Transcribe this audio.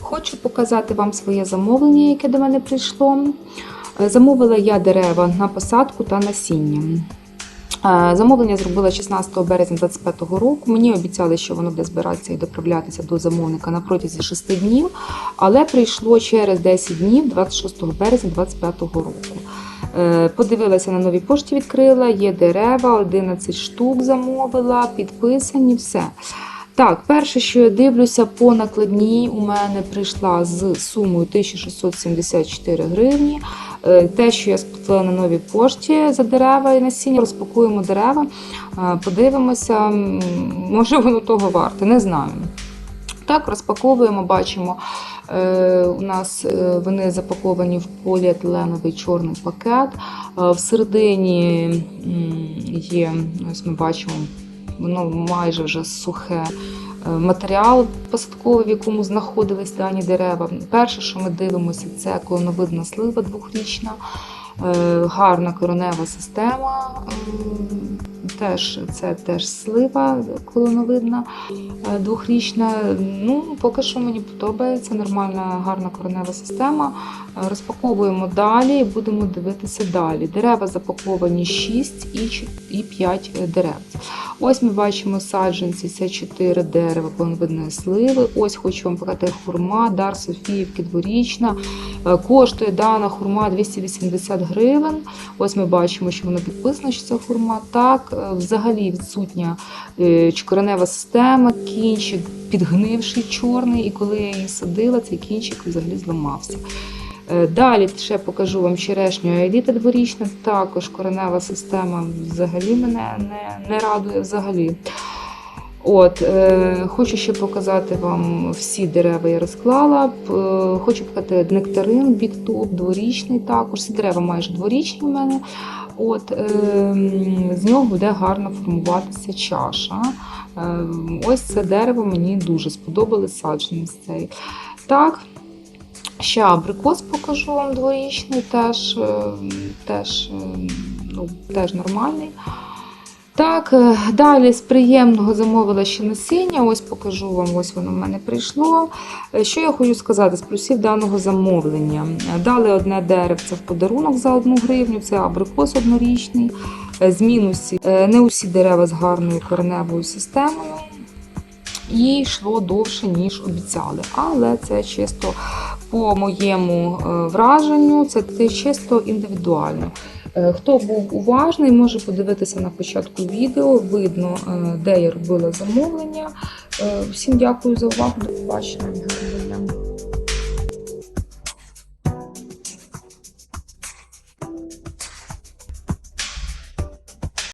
Хочу показати вам своє замовлення, яке до мене прийшло. Е, Замовила я дерева на посадку та насіння. Е, Замовлення зробила 16 березня 2025 року. Мені обіцяли, що воно буде збиратися і доправлятися до замовника на протязі 6 днів, але прийшло через 10 днів, 26 березня 2025 року. Е, Подивилася на новій пошті, відкрила, є дерева, 11 штук замовила, підписані, все. Так, перше, що я дивлюся по накладній, у мене прийшла з сумою 1674 гривні. Е, Те, що я сплатила на новій пошті за дерева і насіння, розпакуємо дерева, е, подивимося, може воно того варте, не знаю. Так, розпаковуємо, бачимо, е, у нас вони запаковані в поліетиленовий чорний пакет. Е, всередині є, ось ми бачимо, воно майже вже сухе. Е, Матеріал посадковий, в якому знаходились дані дерева. Перше, що ми дивимося, це колоновидна слива двохрічна, е, гарна коронева система. Теж це теж слива колоновидна е, двохрічна. Ну, поки що мені подобається нормальна, гарна коренева система. Е, Розпаковуємо далі і будемо дивитися далі. Дерева запаковані 6 і 5 дерев. Ось ми бачимо саджанці, це 4 дерева колоновидної сливи. Ось хочу вам показати хурма, дар Софіївки дворічна. Е, Коштує дана хурма 280 гривень. Ось ми бачимо, що воно підписано, що це хурма. Так, взагалі відсутня е, коренева система, кінчик підгнивший чорний, і коли я її садила, цей кінчик взагалі зламався. Е, Далі ще покажу вам черешню еліта дворічна, також коренева система взагалі мене не, не радує взагалі. От, е, хочу ще показати вам всі дерева я розклала. Е, Хочу показати нектарин, біктоп, дворічний також. Всі дерева майже дворічні в мене. От, е, з нього буде гарно формуватися чаша. Е, ось це дерево мені дуже сподобалось саджанець цей. Так, ще абрикос покажу вам дворічний, теж, е, теж, е, ну, теж нормальний. Так, е, далі з приємного замовила ще насіння. Ось покажу вам, ось воно в мене прийшло. Е, Що я хочу сказати з плюсів даного замовлення? Е, Дали одне деревце в подарунок за одну гривню, це абрикос однорічний. З мінусів не усі дерева з гарною кореневою системою. І йшло довше, ніж обіцяли. Але це чисто по моєму враженню, це чисто індивідуально. Е, Хто був уважний, може подивитися на початку відео. Видно, е, де я робила замовлення. Е, Всім дякую за увагу. До побачення.